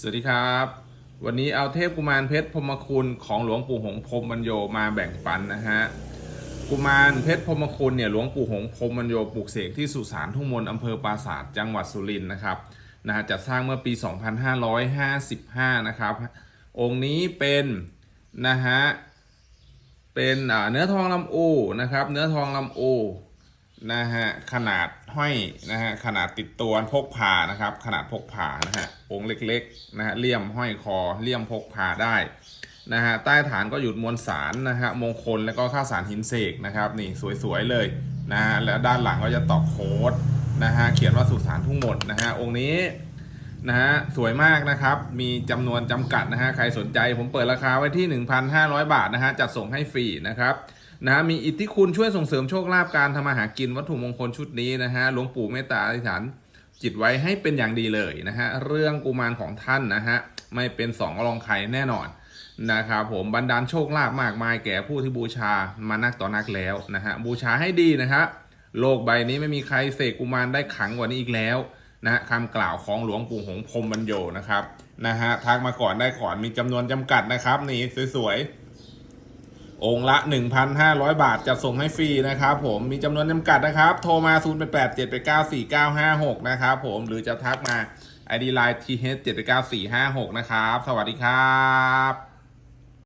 สวัสดีครับ วันนี้เอาเทพกุมารเพชรพรมคุณของหลวงปู่หงส์พรมบรรโยมาแบ่งปันนะฮะกุมารเพชรพรมคุณเนี่ยหลวงปู่หงส์พรมบรรโยปลูกเสกที่สุสานทุ่งมนอำเภอปราสาทจังหวัดสุรินทร์นะครับนะฮะจัดสร้างเมื่อปี 2555 นะครับ องค์นี้เป็นนะฮะเป็นเนื้อทองลำโอนะครับ เนื้อทองลำโอ นะฮะขนาดห้อยนะฮะขนาดติดตัวพกพานะครับ ขนาดพกพานะฮะองค์เล็กๆนะฮะเลี่ยมห้อยคอเลี่ยมพกพาได้นะฮะใต้ฐานก็หยุดมวลสารนะฮะมงคลแล้วก็ข้าสารหินเสกนะครับนี่สวยๆเลยนะฮะแล้วด้านหลังก็จะตอกโค้ดนะฮะเขียนว่าสุสานทุ่งหมดนะฮะองค์นี้นะฮะสวยมากนะครับมีจำนวนจำกัดนะฮะใครสนใจผมเปิดราคาไว้ที่ 1,500 บาทนะฮะจัดส่งให้ฟรีนะครับ นะฮะมีอิทธิคุณช่วยส่งเสริมโชคลาภการทำมาหากินวัตถุมงคลชุดนี้นะฮะหลวงปู่เมตตาอธิษฐานจิตไว้ให้เป็นอย่างดีเลยนะฮะเรื่องกุมารของท่านนะฮะไม่เป็นสองรองใครแน่นอนนะครับผมบันดาลโชคลาภมากมายแก่ผู้ที่บูชามานักต่อนักแล้วนะฮะบูชาให้ดีนะฮะโลกใบนี้ไม่มีใครเสกกุมารได้ขังกว่านี้อีกแล้วนะฮะคำกล่าวของหลวงปู่หงส์พรมบรรโยนะครับนะฮะทักมาก่อนได้ก่อนมีจำนวนจำกัดนะครับนี่สวยๆ องค์ละ 1,500 บาทจะส่งให้ฟรีนะครับ ผมมีจำนวนจำกัดนะครับ โทรมา 0 8 8 7 8 9 4 9 5 6 นะครับผมหรือจะทักมา ID Line TH 7 8 9 4 5 6 นะครับ สวัสดีครับ